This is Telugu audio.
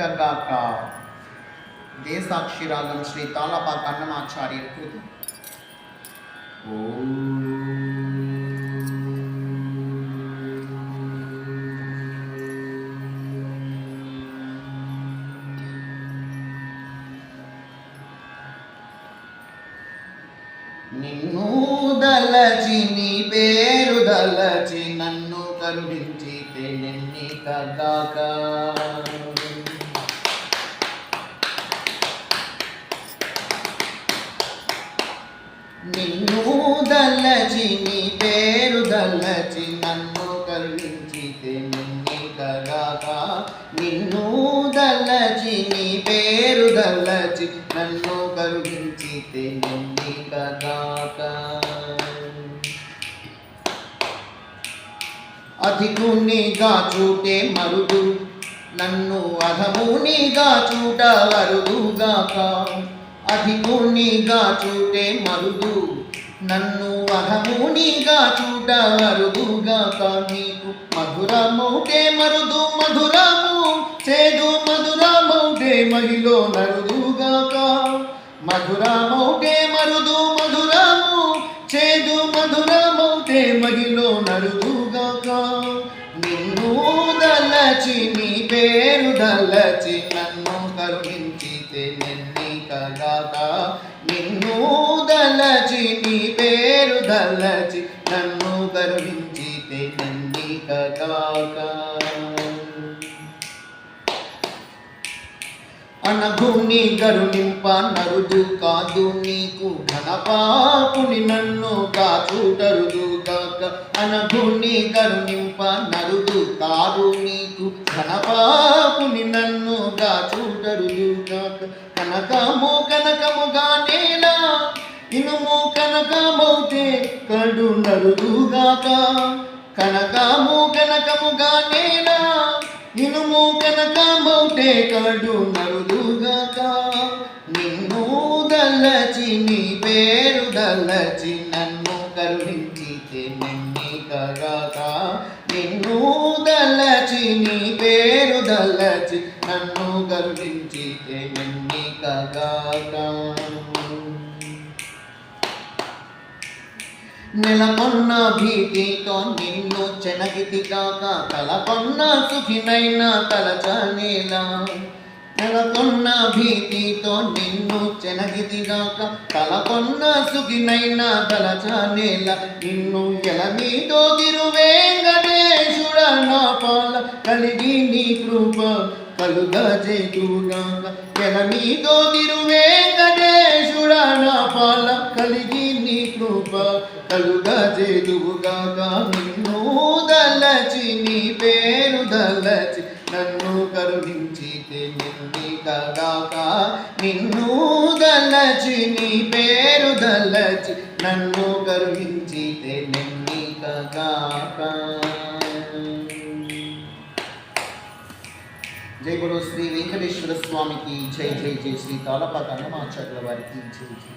నెన్నికగాక దేశాక్షిరాగం శ్రీ తాళపా కన్నమాచార్య కృతి. నిన్ను దలచి నీ పేరు దలచి నన్ను కరుణించితే నెన్నికగాక నిన్ను దల్లచి నీ పేరు దల్లచి నన్ను కరుణించితే నిన్నికగాక నిన్ను దల్లచి నీ పేరు దల్లచి నన్ను కరుణించితే నిన్నికగాక అధికునిగా చూటే మరుదు నన్ను అధమునిగా చూట వరుదుగాక. అధికునిగా చూటే మరుదు. నన్ను అహమునిగా చూడ వరుదుగాక నీకు మధురమౌటే మరుదు మధురము చేదు మధురమౌటే మహిళ నరుదుగాక మధురమౌటే మరుదు మధురము చేదు మధురమౌటే మహిళ నరుదుగాక నిన్ను దలచి నీ పేరు దలచి నన్ను నిన్ను దలచి నీ పేరు దలచి నన్ను కరుణించితే నెన్నికగాక అనగుని గరుణింప నరుదు కాదు నీకు ఘనపాపుని నన్ను కాచుటరుదు కాక. అనగుని గరుణింప నరుదు కాదు నీకు ఘనపాపుని నన్ను కాచుటరుదు కాక కనకము కనకముగా నేలా ఇనుము కనకమౌతే కడు నరుదుగాక కనకము కనకముగా నేలా ఇనుము కనకమౌటే కడు నరుదుగాక నిన్ను దల్లచి నీ పేరు దల్లచి నన్ను కరుణించితే నిన్నికగాక నిన్ను దల్లచి నీ పేరు దల్లచి నన్ను కరుణించితే నిన్నికగాక నెలకొన్న భీతితో నిన్ను చెనగితిగాక తలకొన్న సుఖినైన తలచనేలా. నెలకొన్న భీతితో నిన్ను చెనగితిగాక తలకొన్న సుఖినైన తలచనేల. నిన్ను ఎలమీతో గిరు కలుగా చేతుగాక ఎలమీతో గిరువేంగటేశుడ నా పాల కలిగి నీ కృప. కలుగా చేతుగాక నిన్ను దలచి నీ పేరు దలచి నన్ను కరుణించితే నిన్ని కగాక. నిన్ను దలచి నీ పేరు దలచి నన్ను కరుణించితే నిన్ని కగాక. జై గురు శ్రీ వెంకటేశ్వర స్వామికి జై జై జై శ్రీ తాళపాక అన్నమాచార్యుల వారికి జై జై.